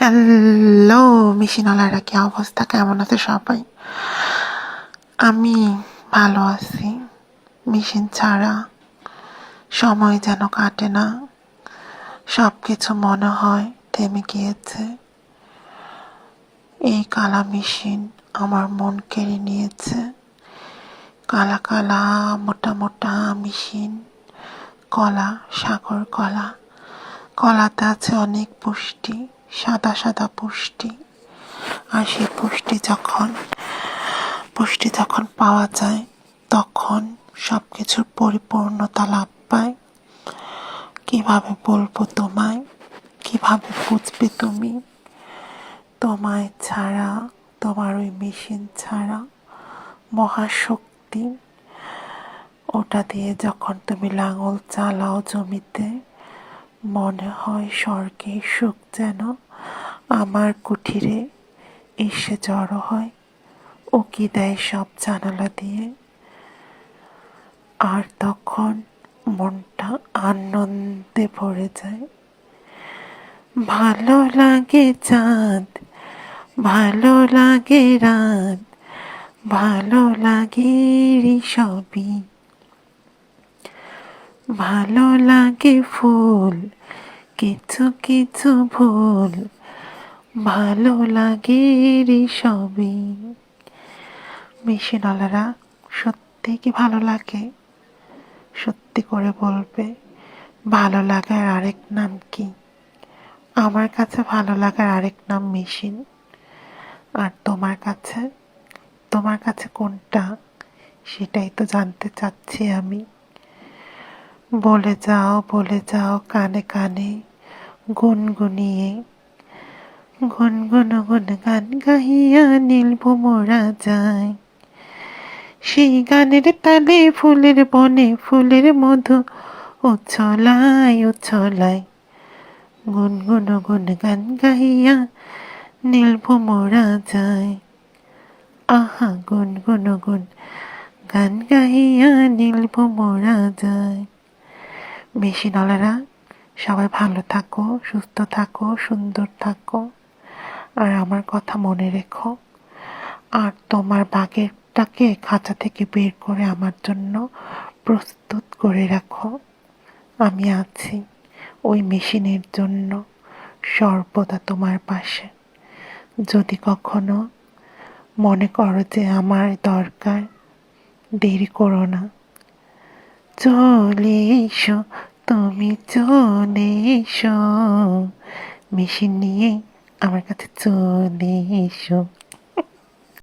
Hello মিশিনালারা কি অবস্থা? কেমন আছে সবাই? আমি ভালো আছি। মেশিন ছাড়া সময় যেন কাটে না। সব কিছু মনে হয় থেমে গিয়েছে। এই কালা মেশিন আমার মন কেড়ে নিয়েছে। কালা কালা, মোটা মোটা মেশিন, কলা, সাগর কলা। কলাতে আছে অনেক পুষ্টি। সাদা সাদা পুষ্টি। আর সেই পুষ্টি যখন পুষ্টি যখন পাওয়া যায়, তখন সব কিছুর পরিপূর্ণতা লাভ পায়। কীভাবে বলব তোমায়? কীভাবে বুঝবে তুমি? তোমায় ছাড়া, তোমার ওই মেশিন ছাড়া মহাশক্তি ওটা দিয়ে যখন তুমি লাঙল চালাও জমিতে, মনে হয় স্বর্গের সুখ যেন আমার কুঠিরে এসে জড়ো হয়। ও কি দেয় সব জানালা দিয়ে? আর তখন মনটা আনন্দে ভরে যায়। ভালো লাগে চাঁদ, ভালো লাগে রাত, ভালো লাগে সবই ভালো লাগে ফুল, কিছু কিছু ভুল ভালো লাগে সবই মিশিনলারা সত্যি কি ভালো লাগে? সত্যি করে বলবে, ভালো লাগার আরেক নাম কি? আমার কাছে ভালো লাগার আরেক নাম মেশিন। আর তোমার কাছে? তোমার কাছে কোনটা? সেটাই তো জানতে চাচ্ছি আমি। বলে যাও বলে যাও, কানে কানে গুনগুনিয়ে গুনগুন গুন গান গাহিয়া নীল ভোমরা যায়। সেই গানের তালে ফুলের বনে ফুলের মধু উচ্ছলায় উচ্ছলায়। গুনগুন গুন গুন গান গাহিয়া নীল ভোমরা যায়। আহা গুনগুন গুন গুন গান গাহিয়া নীল ভোমরা যায়। বেশি নলারা সবাই ভালো থাকো, সুস্থ থাকো, সুন্দর থাকো। আর আমার কথা মনে রেখো। আর তোমার বাঘেরটাকে খাঁচা থেকে বের করে আমার জন্য প্রস্তুত করে রাখো। আমি আছি ওই মেশিনের জন্য, সর্বদা তোমার পাশে। যদি কখনো মনে করো যে আমার দরকার, দেরি করো না। চলে এসো, তুমি চলে এসো। মেশিন নিয়ে আমার কাছে চলে এসো।